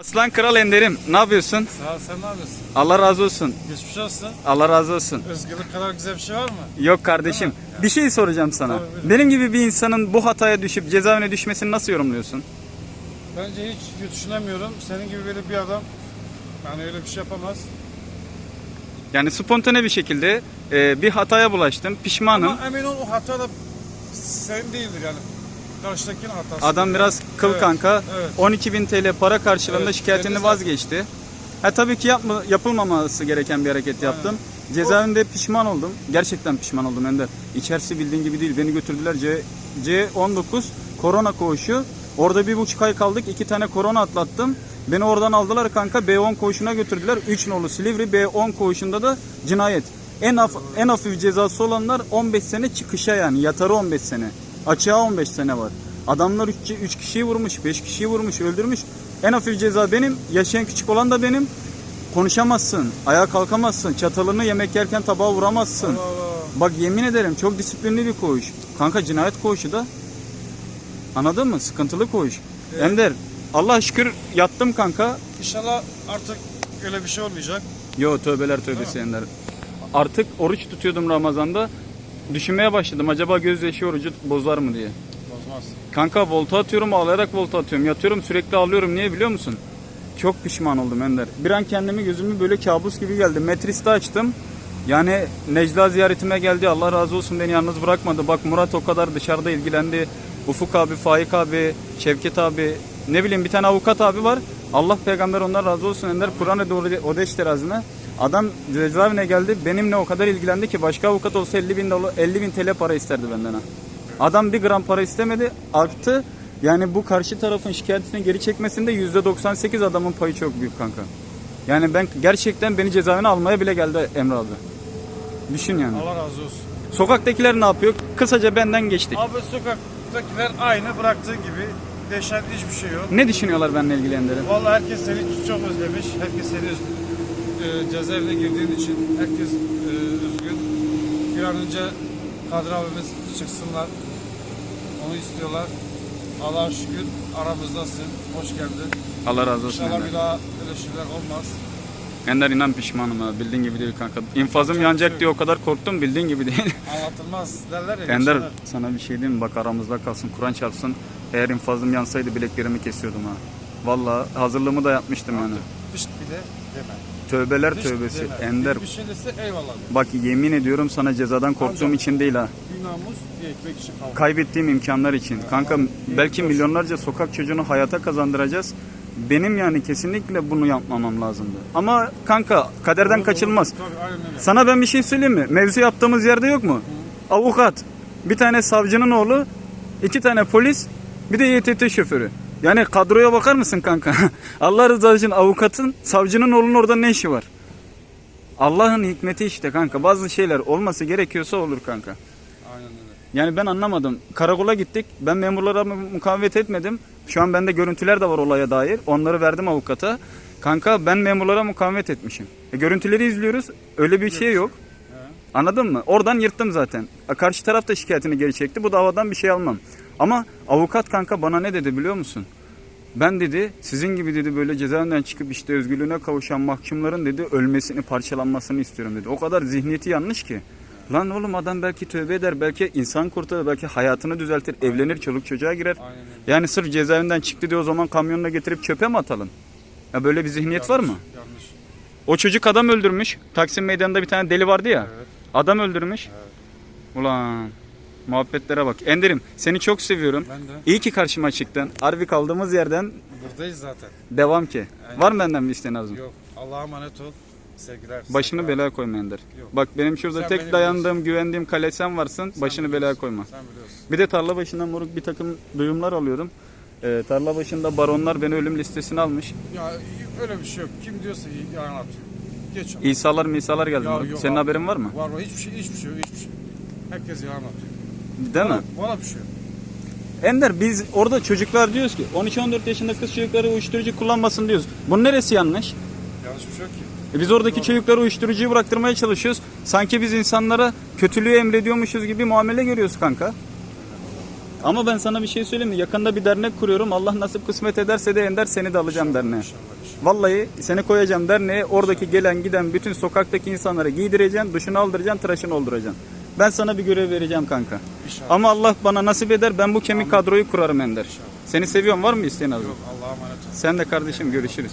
Aslan Kral Ender'im ne yapıyorsun? Sağ ol sen ne yapıyorsun? Allah razı olsun. Geçmiş olsun. Allah razı olsun. Özgürlük kadar güzel bir şey var mı? Yok kardeşim. Bir şey soracağım sana. Tabii, buyurun. Benim gibi bir insanın bu hataya düşüp cezaevine düşmesini nasıl yorumluyorsun? Bence hiç düşünemiyorum. Senin gibi böyle bir adam yani öyle bir şey yapamaz. Yani spontane bir şekilde e, bir hataya bulaştım. Pişmanım. Ama emin ol o hata da senin değildir yani. Karşıdakinin hatası. Adam biraz kıl Evet, kanka. evet. 12.000 TL para karşılığında Evet, şikayetini vazgeçti. Ha tabii ki yapma, yapılmaması gereken bir hareket yaptım. Cezaevinde pişman oldum. Gerçekten pişman oldum Ender. İçerisi bildiğin gibi değil. Beni götürdüler C, C19 korona koğuşu. Orada bir buçuk ay kaldık. iki tane korona atlattım. Beni oradan aldılar kanka. B10 koğuşuna götürdüler. 3 nolu Silivri B10 koğuşunda da cinayet. En, haf, en hafif cezası olanlar 15 sene çıkışa yani. Yatarı 15 sene. Açığa 15 sene var. Adamlar 3, 3 kişiyi vurmuş, 5 kişiyi vurmuş, öldürmüş. En hafif ceza benim. Yaşayan küçük olan da benim. Konuşamazsın, ayağa kalkamazsın, çatalını yemek yerken tabağa vuramazsın. Allah Allah. Bak yemin ederim çok disiplinli bir koğuş. Kanka cinayet koğuşu da. Anladın mı? Sıkıntılı koğuş. Ender Allah şükür yattım kanka. İnşallah artık öyle bir şey olmayacak. Yo tövbeler tövbesi Ender. Artık oruç tutuyordum Ramazan'da. Düşünmeye başladım acaba gözyaşı orucu bozar mı diye. Bozmaz. Kanka volta atıyorum ağlayarak volta atıyorum. Yatıyorum sürekli ağlıyorum. Niye biliyor musun? Çok pişman oldum Ender. Bir an kendimi gözümü böyle kabus gibi geldi. Metris'te açtım. Yani Necla ziyaretime geldi. Allah razı olsun beni yalnız bırakmadı. Bak Murat o kadar dışarıda ilgilendi. Ufuk abi, Faik abi, Şevket abi, ne bileyim bir tane avukat abi var. Allah peygamber ondan razı olsun Ender. Kur'an'ı doğru odeş terazine. Adam cezaevine geldi. Benimle o kadar ilgilendi ki başka avukat olsa 50 bin, dolar, 50 bin TL para isterdi benden ha. Adam bir gram para istemedi. Arttı. Yani bu karşı tarafın şikayetini geri çekmesinde %98 adamın payı çok büyük kanka. Yani ben gerçekten beni cezaevine almaya bile geldi Emre abi. Düşün yani. Allah razı olsun. Sokaktakiler ne yapıyor? Kısaca benden geçtik. Abi sokaktakiler aynı bıraktığı gibi. Değişen hiçbir şey yok. Ne düşünüyorlar benimle ilgili Ender'im? Vallahi herkes seni çok özlemiş. Herkes seni üz- e, cezaevine girdiğin için herkes e, üzgün. Bir an önce Kadir abimiz çıksınlar. Onu istiyorlar. Allah'a şükür aramızdasın. Hoş geldin. Allah razı olsun İnşallah Ender. bir daha öyle şeyler olmaz. Ender inan pişmanım ha. Bildiğin gibi değil kanka. İnfazım yanacak diye o kadar korktum. Bildiğin gibi değil. Anlatılmaz derler ya. Ender geçenler. sana bir şey diyeyim mi? Bak aramızda kalsın. Kur'an çarpsın. Eğer infazım yansaydı bileklerimi kesiyordum ha. Vallahi hazırlığımı da yapmıştım yani. Pişt bile deme. Tövbeler Pişt tövbesi. deme. Ender Bir, şey dese eyvallah. bak yemin ediyorum sana cezadan korktuğum Ancak- için değil ha. Bir namus bir ekmek için kavga. Kaybettiğim imkanlar için. Kanka belki milyonlarca sokak çocuğunu hayata kazandıracağız. Benim yani kesinlikle bunu yapmamam lazımdı. Ama kanka kaderden kaçılmaz. Tabii aynen öyle. Sana ben bir şey söyleyeyim mi? Mevzu yaptığımız yerde yok mu? Avukat, bir tane savcının oğlu, iki tane polis, bir de YTT şoförü. Yani kadroya bakar mısın kanka? Allah rızası için avukatın, savcının oğlunun orada ne işi var? Allah'ın hikmeti işte kanka. Bazı şeyler olması gerekiyorsa olur kanka. Aynen öyle. Yani ben anlamadım. Karakola gittik. Ben memurlara mu- mukavemet etmedim. Şu an bende görüntüler de var olaya dair. Onları verdim avukata. Kanka ben memurlara mukavemet etmişim. E, görüntüleri izliyoruz. Öyle bir şey yok. Anladın mı? Oradan yırttım zaten. Karşı taraf da şikayetini geri çekti. Bu davadan bir şey almam. Ama avukat kanka bana ne dedi biliyor musun? Ben dedi sizin gibi dedi böyle cezaevinden çıkıp işte özgürlüğüne kavuşan mahkumların dedi ölmesini parçalanmasını istiyorum dedi. O kadar zihniyeti yanlış ki. Lan oğlum adam belki tövbe eder, belki insan kurtarır, belki hayatını düzeltir, evlenir, çoluk çocuğa girer. Aynen. Yani sırf cezaevinden çıktı diye o zaman kamyonuna getirip çöpe mi atalım? Ya böyle bir zihniyet var mı? Yanlış. O çocuk adam öldürmüş. Taksim meydanında bir tane deli vardı ya. Evet. Adam öldürmüş. Ulan muhabbetlere bak. Ender'im seni çok seviyorum. Ben de. İyi ki karşıma çıktın. Harbi kaldığımız yerden Buradayız zaten. devam ki. Aynen. Var mı benden bir isteğin Azim? Yok. Allah'a emanet ol. Sevgiler. Başını belaya koyma Ender. Yok. Bak benim şurada Sen tek dayandığım, güvendiğim kale sen varsın. Başını belaya koyma. Sen biliyorsun. Bir de tarla başından moruk bir takım duyumlar alıyorum. Ee, tarla başında baronlar beni ölüm listesine almış. Ya öyle bir şey yok. Kim diyorsa yalan atıyor. Geç onu. İsalar misalar geldi. Ya moruk. yok Senin abi. haberin var mı? Var var. Hiçbir şey, hiçbir şey yok. Hiçbir şey. Herkes yalan atıyor. Değil mi? Valla bir şey yok. Ender biz orada çocuklar diyoruz ki 13-14 yaşında kız çocukları uyuşturucu kullanmasın diyoruz. Bunun neresi yanlış? Yanlış bir şey yok ki. E biz oradaki çocuklara uyuşturucuyu bıraktırmaya çalışıyoruz. Sanki biz insanlara kötülüğü emrediyormuşuz gibi muamele görüyoruz kanka. Ama ben sana bir şey söyleyeyim mi? Yakında bir dernek kuruyorum. Allah nasip kısmet ederse de Ender seni de alacağım derneğe. İnşallah, inşallah. Vallahi seni koyacağım derneğe. Oradaki gelen giden bütün sokaktaki insanlara giydireceksin, duşunu aldıracaksın, tıraşını olduracaksın. Ben sana bir görev vereceğim kanka. İnşallah. Ama Allah bana nasip eder ben bu kemik kadroyu kurarım Ender. Seni seviyorum var mı isteğin abi? Yok Allah'a emanet ol. Sen de kardeşim görüşürüz.